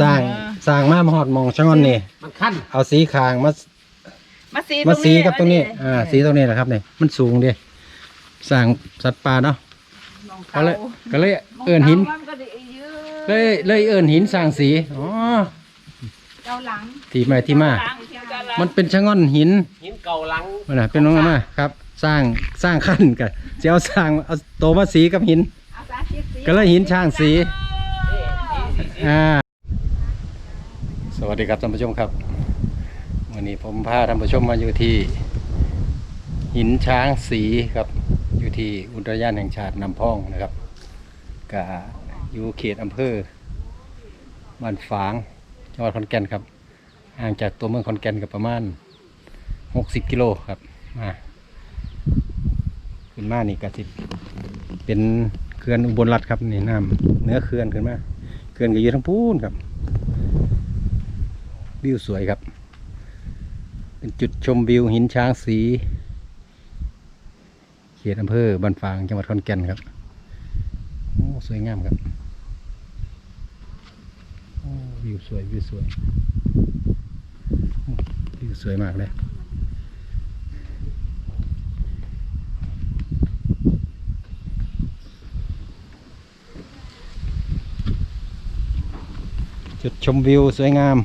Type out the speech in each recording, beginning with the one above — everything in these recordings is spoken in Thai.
สร้างสร้างมามาหอดหมองชะงอนนี่ มันขั้นเอาสีคางมามาสีมาสีกับตรงนี้เอ่า สีตรงนี้แหละครับนี่มันสูงดิสร้างสัตว์ป่าเนาะก็เลยก็เลยเอิ้นหินมันก็ได้เยอะเลยเลยเอิ้นหินสร้างสีอ๋อเจ้าหลังที่มาที่มาหลังเจ้าหลังมันเป็นชะง่อนหินหินเก่าหลังมันน่ะเป็นน้องมาครับ สร้างสร้างขั้นกันจะเอาสร้างเอาโตมาสีกับหินเอาสาธิตสีก็เลยหินช่างสีอ่า สวัสดีครับท่านผู้ชมครับ วันนี้ผมพาท่านผู้ชมมาอยู่ที่ หินช้างสีครับ อยู่ที่อุทยานแห่งชาติน้ำพองนะครับกะอยู่เขตอำเภอบ้านฝางจังหวัดขอนแก่นครับห่างจากตัวเมืองขอนแก่นกับประมาณ 60 กิโลครับมาขึ้นมานี่กระสิบเป็นเขื่อนอุบลรัฐครับนี่น้ำเนื้อเขื่อนขึ้นมาเขื่อนก็อยู่ทั้งพูนครับ วิวสวยครับ เป็นจุดชมวิวหินช้างสี เขตอำเภอบ้านฝางจังหวัดขอนแก่นครับโอ้สวยงามครับโอ้วิวสวยวิวสวยวิวสวยมากเลยจุดชมวิวสวยงาม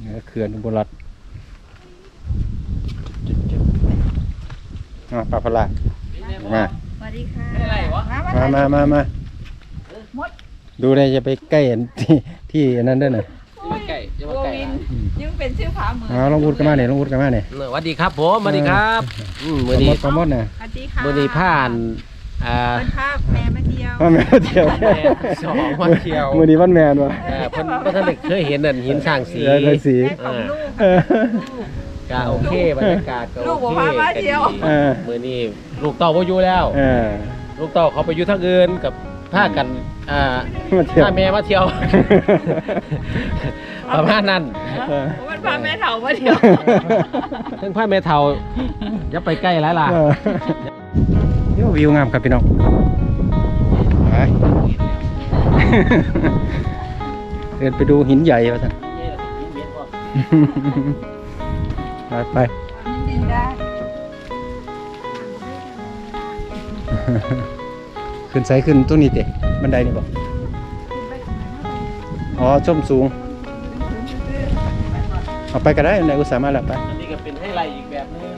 เหนือเขื่อนอุบลรัฐจุดจุดอ่าปลาพลามา สวัสดีค่ะไม่อะไรวะ มามามามามามาหมดดูเลยจะไปใกล้ที่ที่นั้นด้วยนะจะมาใกล้จะมาตัวใกล้วินยังเป็นชื่อผาเหมือนเอาลองอุดกันมาเนี่ยลองอุดกันมาเนี่ยสวัสดีครับผมสวัสดีครับ อืมมือนี้ปลาหมดเนี่ยสวัสดีค่ะมือนี้ผ่านอ่าเป็นภาพแม่มาเที่ย ววันแมนเที่ยวแม่สองวันเที่ยว มือนี้วันแมนวะเอ่อเพิ่นเพิ่นท่านได้เคยเห็นนั่นหินสร้างสีเออเลยสีแม่ของลูก เออ ก็โอเคบรรยากาศก็ลูโอกบอกเคว่ามาเที่ยวก็ดีเออ มือนี้ลูกเต่าบ่อยู่แล้ว เออ ลูกเต่าเขาไปอยู่ทางอื่นกับพากันอ่ามาเที่ยว พาแม่มาเที่ยว ประมาณนั้น เออ มันพาแม่เถามาเที่ยวถึงพาแม่เฒ่าอย่าไปใกล้หลายล่ะเออเดี๋ยววิวงามครับพี่น้อง ไปเดินไปดูหินใหญ่วะท่านไปไปดินได้ขึ้นไซขึ้นตัวนี้เตะบันไดนี่บอกอ๋อชมสูง เอาไปก็ได้บันไดอุตสาหมาแล้วไปอันนี้ก็เป็นให้ไรอีกแบบนึง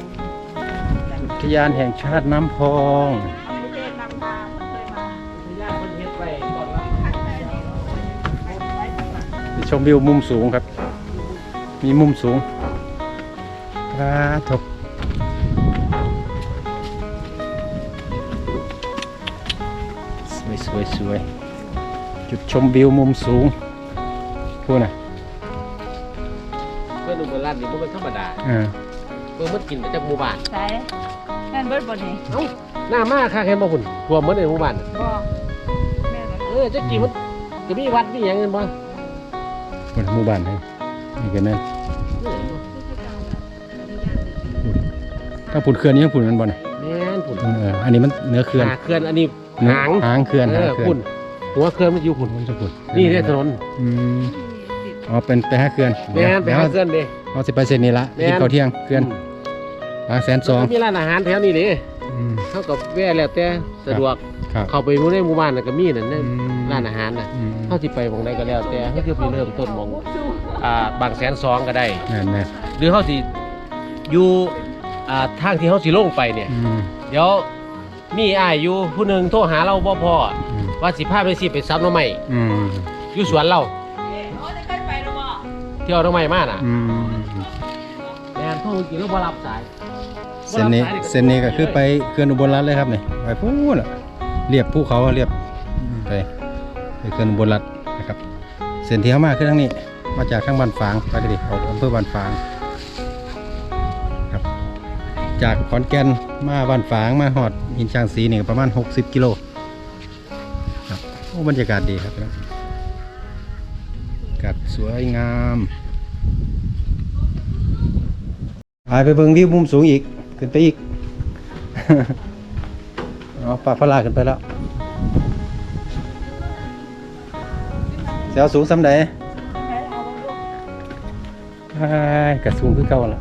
อุทยานแห่งชาติน้ำพอง ชมวิวมุมสูงครับ มีมุมสูงพระทบสวยสวยสวยจุดชมวิวมุมสูงพูดนะเพื่อนอุบลราชนี่บ่เป็นธรรมดาอ่าเบิ่งมันกินมาจากหมู่บ้านใช่นั่นเบิดบ่นี่เอ้าหน้ามาค่ะเห็นบ่คุณท่วมเหมือนในหมู่บ้านน่ะบ่แม่ก็เออจักกี่มันจะมีวัดมีหยังกันบ่ พูดหมู่บ้านให้นี่ก็แม่นเออถ้าผุดเขื่อนนี่ยังผุดมันบ่น่ะแม่นพุ่นเอออันนี้มันเนื้อเขื่อนหาเขื่อนอันนี้เนื้อหางหางเขื่อนเอหางอเขื่อพุ่นนหัวเขื่อนมันอยู่พุ่นมันจะผุดนี่เด้ถนนอืมอ๋อเป็นไปหาเขื่อนแม่นไปหาเขื่อนเด้เอาสิไปเส้นนี้ละแม่นกินข้าวเที่ยงเขื่อนบางแสนสองมันมีร้านอาหารแถวนี้เด้ อืม เท่ากับแว่แล้วแต่สะดวกครับ เข้าไปหมู่ในหมู่บ้านน่ะก็มีนั่นอืนะมร้านอาหารน่ะอืมเฮาสิไปหม่องใดก็แล้วแต่เฮาสิไปเริ่มต้นหม่องอ่าบางแสนสองก็ได้ แม่นแม่นหรือเขาสิอยู่อ่าทางที่เขาสิลงไปเนี่ย อืมเดี๋ยวมีอ้ายอยู่ผู้หนึ่งโทรหาเราบ่พออืมว่าสิพาไปสิไปซับหน้ำใหม่อืมอยู่สวนเราโอ้จะเคยไปหรือบ่เที่ยวหน้ำใหม่มาน่ะ อืมแม่นโทรกินแล้วบ่รับสาย เส้นนี้เส้นนี้ก็คือไปเขื่อนอุบลรัฐเลยครับนี่ไปพูดละเรียบภูเขาเรียบไปไปเขื่อนอุบลรัฐนะครับเส้นที่เข้ามาคือทางนี้ มาจากทางบ้านฝางไปเลยดิออกอำเภอบ้านฝางครับ จากขอนแก่นมาบ้านฝางมาหอดหินช้างสีนี่ก็ประมาณ 60 กิโลครับโอ้บรรยากาศดีครับพี่น้องอากาศสวยงามไปไปเบิ่งวิวมุมสูงอีก ขึ้นไปอีกเอาป่าพลาขึ้นไปแล้วเสียวสูงสำใดแม่เอาลูกอ้ายกระสูงคือเก่าละ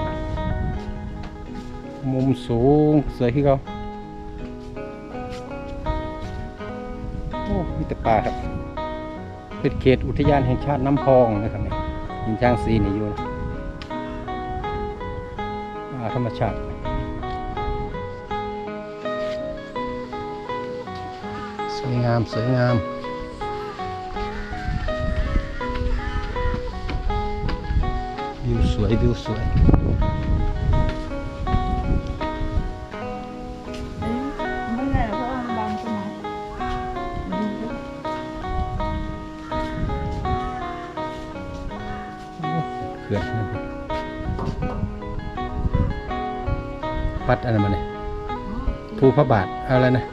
มุมสูงสวยคือเก่าโอ้มีแต่ป่าครับ เป็นเขตอุทยานแห่งชาติน้ำพองนะครับเนี่ยหินช้างสีนี่อยู่ป่าธรรมชาติ วยงามสวยงามวิวสวยวิวสวยไม่ไงเพราะว่ามันบังต้นไม้ดูดิเขื่อนนั่นสิวัดอะไรมาเนี่ยภูพระบาท อะไรนะ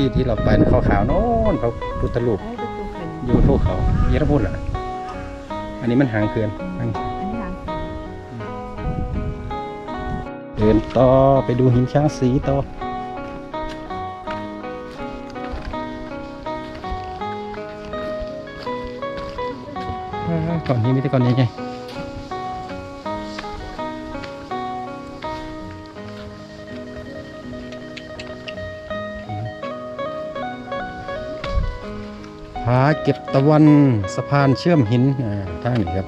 ที่ที่เราไปนะขาวๆโน่นพระพุทธรูปไอ้ดูดูเป็นอยู่ภูเขาเยอะพูดเหรออันนี้มันหางเขื่อนอันนี้อันนี้หางเดินต่อไปดูหินช้างสีต่ออ่าก่อนนี้มีแต่ก่อนใหญ่ๆ เก็บตะวันสะพานเชื่อมหินอ่าทางนี้ครับ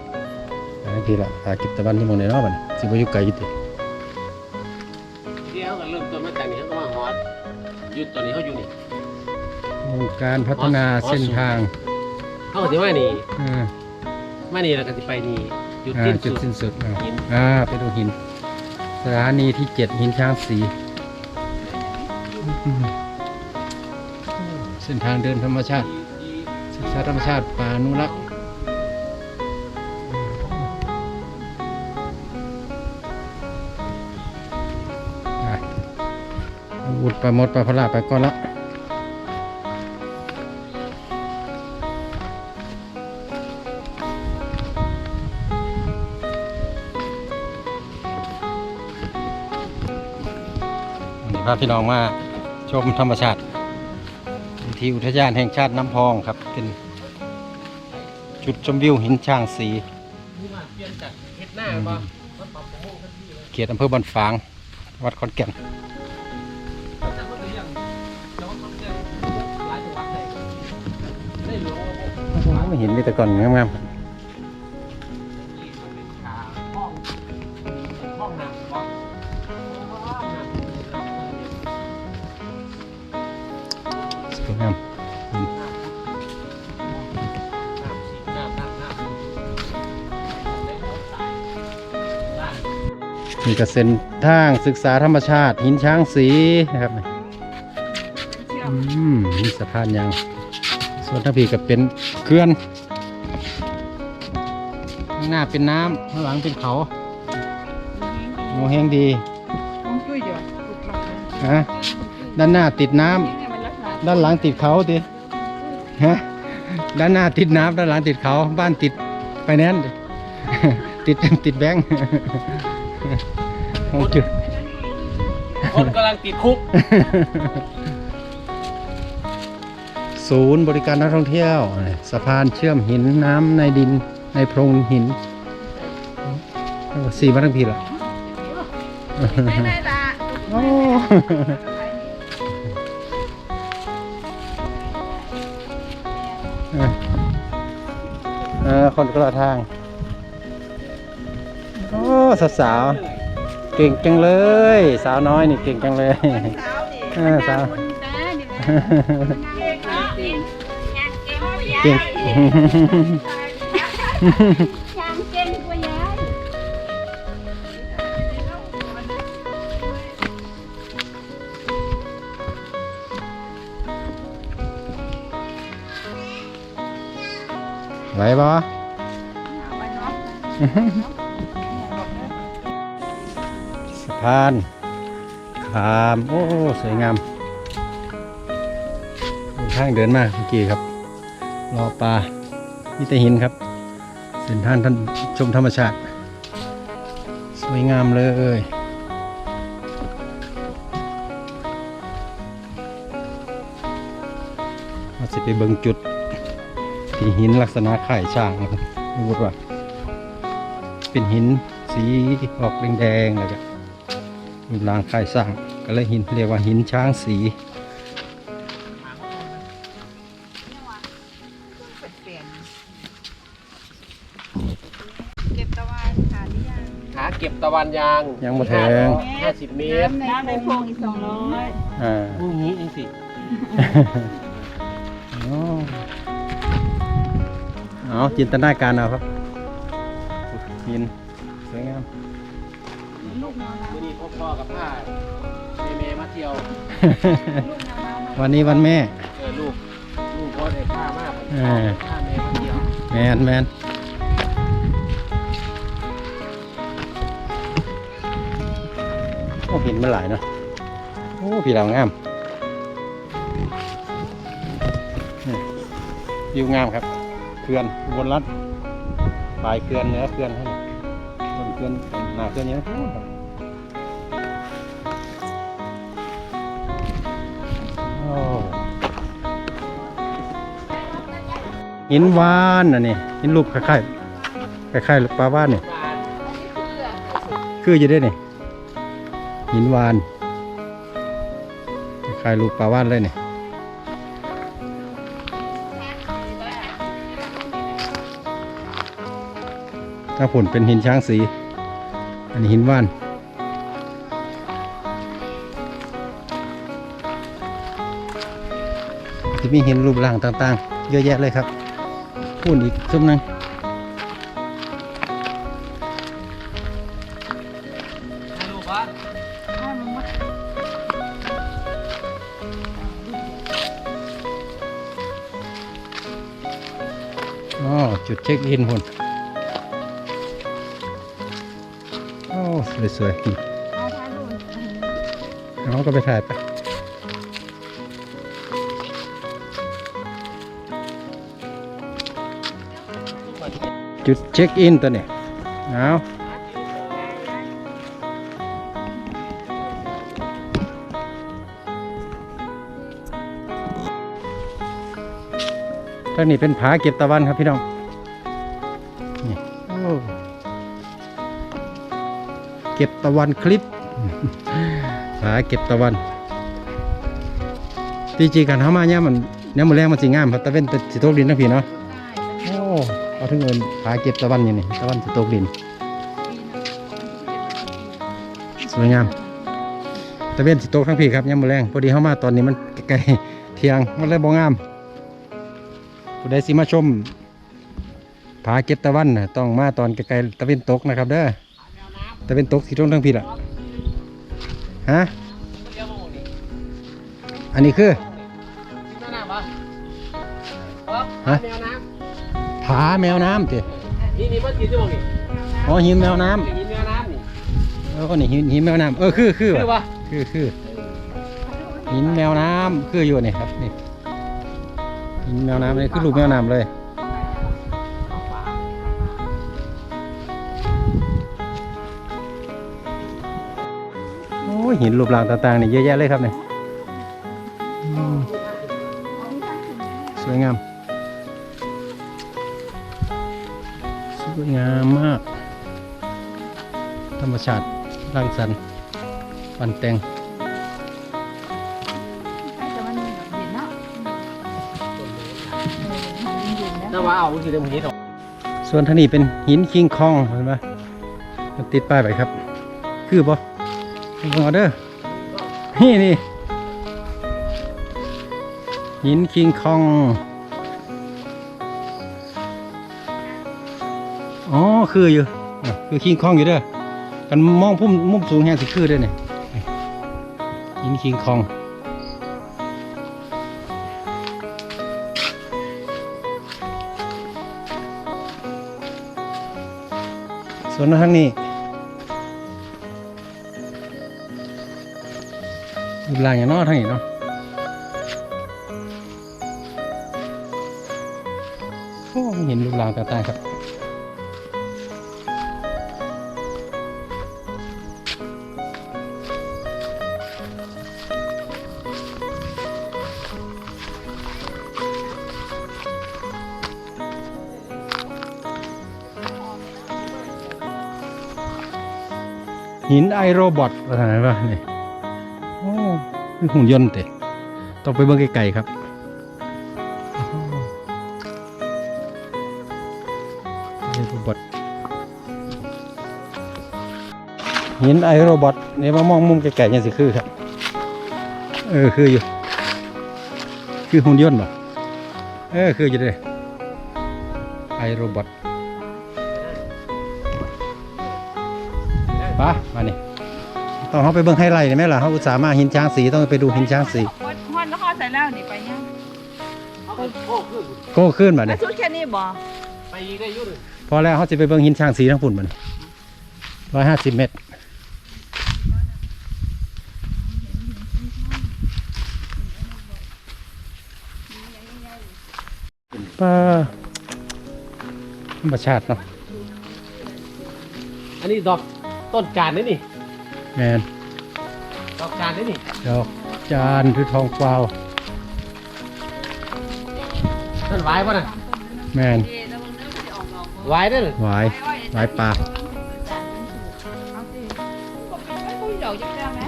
อันนี้คือละผาเก็บตะวันที่หมองในนอกบัดนสิบอยู่ไกลอยู่ติเดี๋ยวก็เริ่มต้นมาจากนี้เขาก็มาฮอตหยุดตอนนี้เขาอยู่นี่โครงการพัฒนาเส้นทางเขาก็สิมานี่อ่ามานี่แล้วก็สิไปนี่จุดอ่าสิ้นจุดสุดสิ้นสุดอ่าหินอ่าไปดูหิน สถานีที่เจ็ดหินช้างสีอืมเส้นทางเดินธรรมชาติ ศึกษาธรรมชาติป่านุรักษ์อุดปลาหมดปลาพลาไปก่อนละพาพี่น้องมาชมธรรมชาติ ที่อุทยานแห่งชาติน้ำพองครับ เป็นจุดชมวิวหินช่างสีเขตอำเภอบันฝาง วัดขอนแก่นแต่ว่าตัวอย่างแต่ว่าคนเดียวหลายจังหวัดเลยได้หลวงว่าม่เห็นมีแต่ก่อนงามๆ นี่ก็เส้นทางศึกษาธรรมชาติ หินช้างสีนะครับเชื่ออืมมมีสะพานยางส่วนทางพีก็เป็นเขื่อนข้างหน้าเป็นน้ำข้างหลังเป็นเขาโงเฮงดีมองจุ้ยเดี๋ยวถูกหลักเลยฮะด้านหน้าติดน้ำด้านหลังติดเขาดิฮะด้านหน้าติดน้ำด้านหลังติดเขาบ้านติดไฟแนนติดติดแบงค์ โอ้จุดคนกำลังติดคุก ศูนย์บริการนักท่องเที่ยวสะพานเชื่อมหินน้ำในดินในโพรงหินสี่มาทั้งพีละไม่ได้ละโอ้คนกระทาง โอ้ สาวสาวๆ เก่งจังเลย สาวน้อยนี่เก่งจังเลยสาวนี่เออสาวคนนะนี่นะเก่งเนาะจริงเก่งยังเก่งกว่ายายไหวปะ พานขามโอ้สวยงามทางเดินมาเมื่อกี้ครับรอปลามีแต่หินครับเส้นทางท่านชมธรรมชาติ สวยงามเลยเราจะไปเบิ่งจุดทที่หินลักษณะไข่ช่างนะครับรู้ว่า เป็นหินสีออกแดงๆเลยครับ รูปร่างคล้ายสร้างก็เลยหินเรียกว่าหินช้างสีเปลี่ยนเก็บตะวันขาหรือยังหาเก็บตะวันยางยังบ่แทงห้าสิบเมตรน้ำในโพงอีกสองร้อยอ่า พรุ่งนี้เองสิ อ๋อเอาจินตนาการเอาครับหินสวยงามาเมย์เมย์มาเที่ยวลูกนอนวันนี้วันแม่ เออลูกลูกพ่อได้ผ้ามากเออ ผ้าเมย์มาเที่ยวแมนแมนโอ้หินมันหลายเนาะโอ้พี่เรางามนี่วิวงามครับเขื่อนอุบนรัฐปลายเขื่อนเหนือเขื่อนให้ต้นเขื่อนหน้าเขื่อนเนี้ย หินวานน่ะนี่หินรูปคล้ายๆคล้ายๆปลาว่านเนี่ยคืออยู่ได้นี่หินวานคล้ายๆรูปปลาว่านเลยเนี่ยถ้าผลเป็นหินช้างสี อันนี้หินว่านจะมีหินรูปร่างต่างๆ เยอะแยะเลยครับ พูดอีกซุ้มหนึงให้ลูกวะถ้ามึงว่าอ๋อจุดเช็คอินพุ่นโอ้สวยๆนี่เอาพาลูกน้องก็ไปถ่ายไป จุดเช็คอินตัวนี้เอาทางนี้เป็นผาเก็บตะวันครับพี่น้อง นี่เก็บตะวันคลิป ผาเก็บตะวันที่จริงกันเข้ามาเนี่ยมันเนี่ยมันแรงมันสิงามครับตะเว้นแต่สิตกดินนะพี่เนาะโอ้ เอาถึงเอินผาเก็บตะวันอยู่นี่ตะวันสิตกดิน สวยงามตะเวนสิตกทั้งพี่ครับยามมื้อแรงพอดีเข้ามาตอนนี้มันใกล้ๆเที่ยงมันเลยบ่งามผู้ใดสิมาชมผาเก็บตะวันน่ะต้องมาตอนใกล้ๆตะเวนตกนะครับเด้อตะเวนตกสิตรงทั้งพี่ล่ะฮะเลี้ยงมาหมดนี่อันนี้คือกินน้ำปะอ๋อฮะแมวน้ ผาแมวน้ำติำนี่นี่มันกินด้วยนี่อ๋อหินแมวน้อย่างนี้แมวน้ำนี่ำแล้วก็นี่หินหินแมวน้ำเออคือคือคือว่ะวะคือคือหินแมวน้ำคืออยู่นี่ครับนี่หินแมวน้ำนี่คือรูปแมวน้ำเลยโอ้ยหินรูปร่างต่างๆนี่เยอะแยะเลยครับเนี่ยอืมสวยงาม รรมชาติรังสรรค์ปันแต่งแต่มันเย็นเนาะเย็นนะน่าว่าเอาสิเดี๋ยวมึงนี้ถอดส่วนทางนี้เป็นหินคิงคองเห็นไหมมันติดป้ายไปครับ คือบ่ลองเอาเด้อนี่นี่หินคิงคองอ๋อคืออยู่อะคือคิงคองอยู่เด้อ กันมองพุ่มมุมสูงแห้งสิคือเด้อเนี่ยหินคิงคองส่วนทางนี้รูปร่างอย่างนอทางนี้เนาะโอ้เห็นรูปร่างต่างๆครับ หินไอโรบอทอะไรวะนี่โอ้นี่หุ่นยนต์เตะต้องไปเบิ่งไกลๆครับหไอโรบอทหินไอโรบอทนี่มามองมุมไกลๆยังสิคือครับ เออคืออยู่ คือหุ่นยนต์ป่ะเออคืออยู่เลยไอโรบอท ปะมานี่ต้องเขาไปเบิ่งไฮไลท์ได้ไหมล่ะเขาอุตส่าห์มาหินช้างสีต้องไปดูหินช้างสีฮอดฮอดแล้วฮอดใส่แล้วนี่ไปยังโอ้คือโก้ขึ้นมาแล้เนี่วยชุดแค่นี้บ่ไปอีกได้อยุ่งพอแล้วเขาจะไปเบิ่งหินช้างสีทั้งฝุ่นมันร้อยห้าสิบเมตรป้าธรรมชาติเนาะอันนี้ดอก ต้นจานนี่นี่แมนดอกจานนี่นี่ดอกจานหรือทองกวาว ต้นไว้ป่ะน่ะแมนไว้เด้อหวายหวายปลาเอาสิผมไม่คุยดอกจักจ้าไหม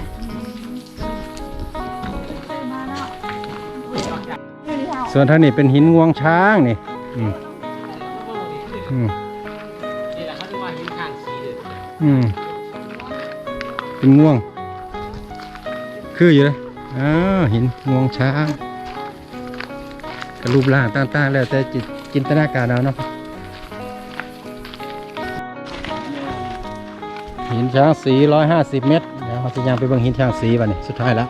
มาเนาะนี่นี่เฮาส่วนท่างนี้เป็นหินงวงช้างนี่อืมอืมนี่แหละเขาเรียกว่าหินข้างสีเลยอืม เป็นง่วง คืออยู่เลยอ่าหินงวงช้างกระรูปร่างต่างๆ แล้วแต่จิตจินตนาการเอาเนาะหินช้างสีร้อยห้าสิบเมตรเดี๋ยวเราจะยังไปเบิ่งหินช้างสีวันนี้สุดท้ายแล้ว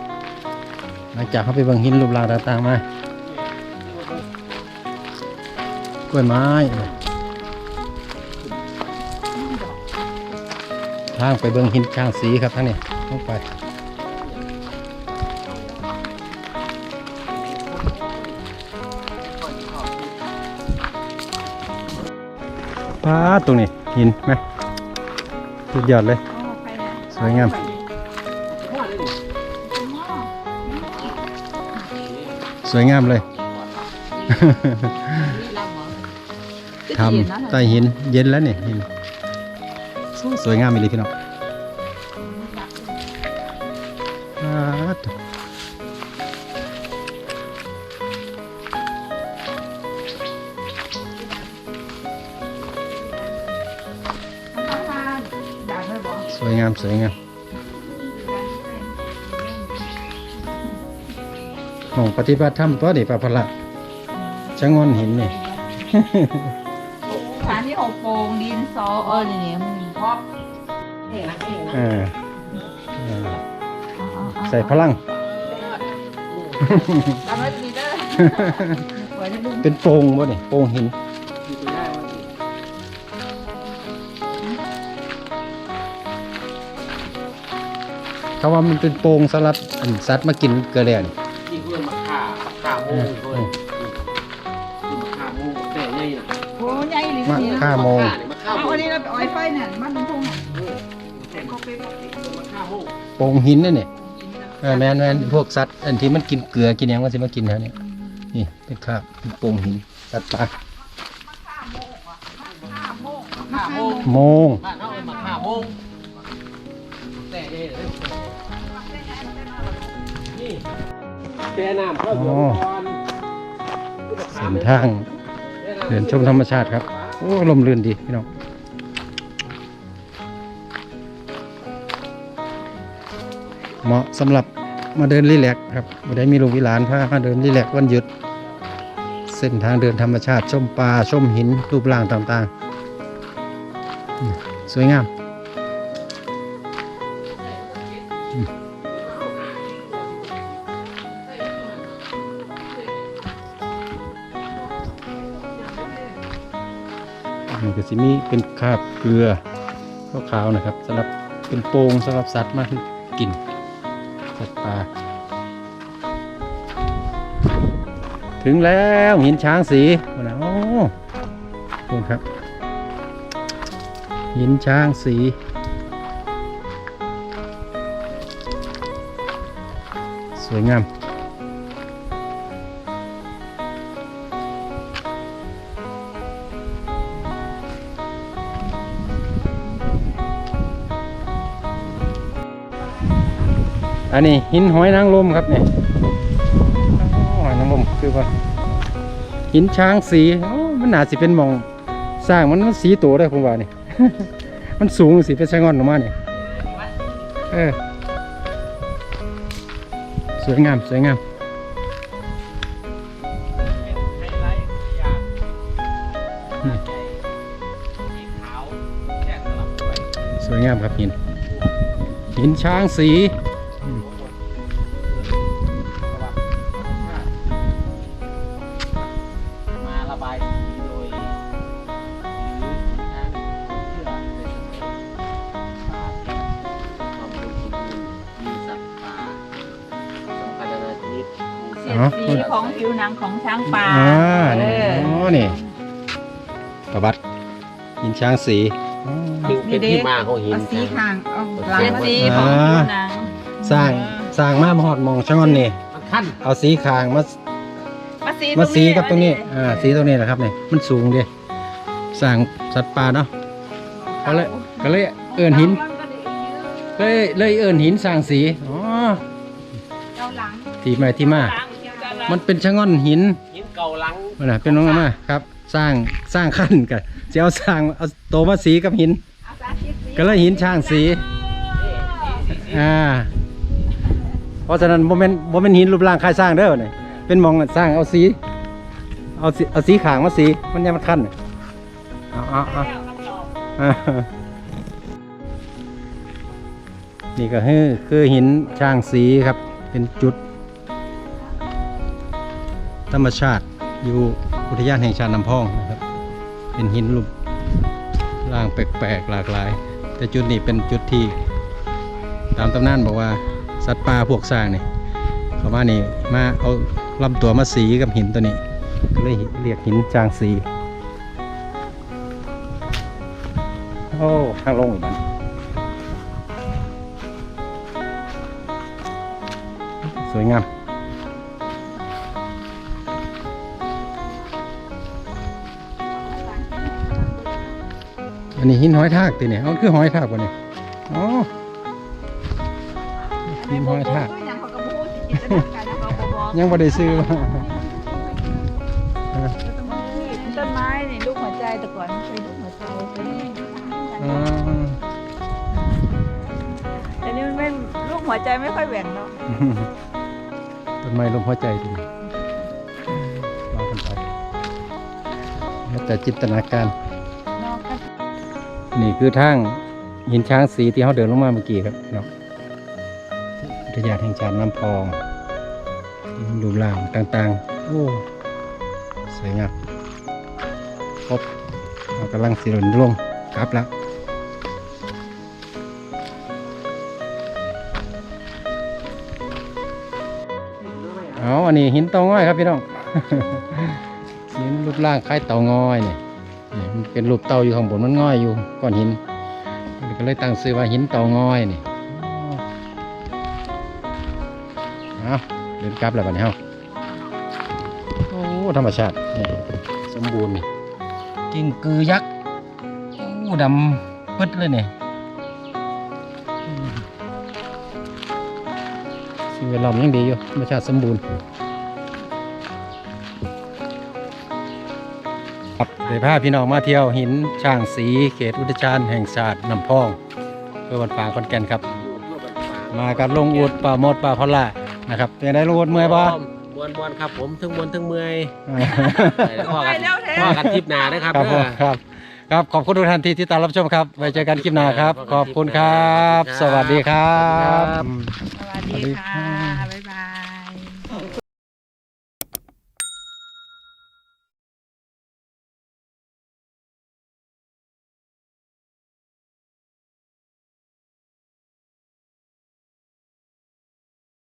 หลังจากเขาไปเบิ่งหินรูปร่างต่างๆมากล้วยไม้ ทางไปเบิ่งหินช้างสีครับทั้งนี้ลงไปป้าตรงนี้หินไหมสุดยอดเลยเอาไปเลยสวยงามสวยงามเลยททำใต้หินเย็นแล้วนี่หิน สวยงามอีหลีพี่น้องอ่าดดังเลยบ่สวยงาม สวยงามของปฏิบัติธรรมตัวนี้ปะพละชะงอนหินนี่ ฐานที่หกโปงดินซอเออนี่นี่มึ งพอบเองนะเองนะเออเออใส่พลัง ทำไว้ดีเด้อไว้ได้ดึงเป็นโป่งบ่นี่โป่งหิน อยู่ตรงหน้าว่าสิเขาว่ามันเป็นโป่งสำหรับอันสัตว์มากินเกลือแร่นี่นี่คือมะข่ามะข่าโมงด้วยคือมะข่าโมงแต่ใหญ่น่ะโอ้ยใหญ่หรือมะนี่ค่าโมงมะ ข่าเอาอันนี้เราไปอ้อยไฟเนี่ยมันเป็นทุ่งออแต่ก็เป็นมะข่าโมงโป่งหินนั่นเนี่เออแม่นแม่นพวกสัตว์อันที่มันกินเกลือกินหยังมันสิมากินแถวนี้นี่เป็นคราบเป็นโป่งหินสัตว์ป่าข่าโมงโมงบ้านเขาเป็นมะข่าโมงแต่ใหญ่เลยนี่แต่น้ำเข้าอยู่ก่อน เส้นทางเดินชมธรรมชาติครับ อ้ลมเลือนดีพี่น้องเหมาะสำหรับมาเดินรีแลกครับมาได้มีลูกวิหลานพามาเดินรีแลกวันหยุด เส้นทางเดินธรรมชาติ ชมปลาชมหินรูปร่างต่างๆ สวยงาม ก็สิมีเป็นคราบเกลือขาวๆนะครับสำหรับเป็นโปงสำหรับสัตว์มากินสัตว์ป่าถึงแล้วหินช้างสีมาแล้วโอ้ขอบคุณครับหินช้างสี สวยงาม อันนี้หินหอยนางรมครับเนี่ยโอ้หอยนางรมคือว่าหินช้างสีมันหนาสิเป็นมองสร้างมันมันสีโตได้ผมว่านี่ มันสูงสิเป็นไซงอนออกมาเนี่ยเออสวยงามสวยงามสวยงามครับหินหินช้างสี เสียดสีของผิวหนังของช้างป่าอ่าเอนี่ออ๋อนี่ประวัติหินช้างสีอ๋อ จึงเป็นที่มาของหินเอาสีช้างข้างเอาหลังสีของผิวหนังสร้างสร้างมาหอดหมองชะงอนนี่ มันขั้นเอาสีคางมามาสีมาสีกับตรงนี้อ่าสีตรงนี้แหละครับนี่มันสูงดิสร้างสัตว์ป่าเนาะก็เลยก็เลยเอิ้นหินเลยเลยเอิ้นหินสร้างสีอ๋อเอาหลัง ที่มาที่มา มันเป็นชะง่อนหินหินเก่าหลังมันน่ะเป็นน้องมาครับ สร้างสร้างขั้นกันจะเอาสร้างเอาโตมาสีกับหิน ก็เลยหินช่างสีอ่าเพราะฉะนั้นโมเมนต์โมเมนต์หินรูปร่างคล้ายสร้างเด้อเนี่ยเป็นหมองสร้างเอาสี เอาสีเอาสีขางมาสีมันยังมันขั้นน่ะเอาเอาเอาอ่านี่ก็คือคือหินช่างสีครับเป็นจุด ธรรมชาติอยู่อุทยานแห่งชาติน้ำพองนะครับ เป็นหินรูปร่างแปลกๆหลากหลาย แต่จุดนี้เป็นจุดที่ ตามตำนานบอกว่าสัตว์ป่าพวกสร้างนี่เขามานี่มาเอาลำตัวมาสีกับหินตัวนี้ก็เลยเรียกหินจางสีโอ้ข้างลงอีกมันสวยงาม นนี้หินหอยทากตีเนี่ยเอาคือหอยทากวะเนี่ยอ๋อหินหอยทากยังเขากระบูสิจินตนาการนะเขาก็บอกยังไม่ได้ซื้อมาต้นไม้นี่ลูกหัวใจแต่ก่อนเคยลูกหัวใจเป็นอืมแต่นี่มันไม่ลูกหัวใจไม่ค่อยแหว่งเนาะต้นไม้ลมหัวใจดีว่ากันไปแล้วแต่จินตนาการนอกก็ นี่คือทางหินช้างสีที่เขาเดินลงมาเมื่อกี้ครับเนาะอุทยานแห่งชาติน้ำพองรูปร่างต่างๆ โอ้ สวยงามครบเรากำลังสิรนลงกลับแล้วเอาอันนี้หินเตาง่อยครับพี่น้อง หินรูปร่างคล้ายเตาง่อยเนี่ย มันเป็นรูปเตาอยู่ข้างบนมันง่อยอยู่ก้อนหินก็เลยตั้งชื่อว่าหินเตาง่อยนี่เอาเดินกลับแล้วบัดนี้เฮาโอ้ธรรมชาตินี่สมบูรณ์นี่กิ้งกือยักษ์โอ้ดำปึ๊ดเลยเนี่ยสิ่งแวดล้อมยังดีอยู่ธรรมชาติสมบูรณ์ ครับเดี๋ยวพาพี่น้องมาเที่ยวหินช่างสีเขตอุทยานแห่งชาติน้ำพองเพื่อวันฝางคอนแก่นครับ มากับลงอูดป่าโมดป่าพอล่านะครับเป็นไงลงอูดเมื่อยปะมวนมวนๆครับผมทั้งมวนทั้งเมื่อยไปพ่อกันแล้วแท้พ่อกันทริปหนานะครับครับผเด้มอครับครับขอบคุณทุกท่านที่ติดตามรับชมครับไว้เจอกันคลิปหน้าครับ ขอบคุณครับ สวัสดีครับ สวัสดีค่ะ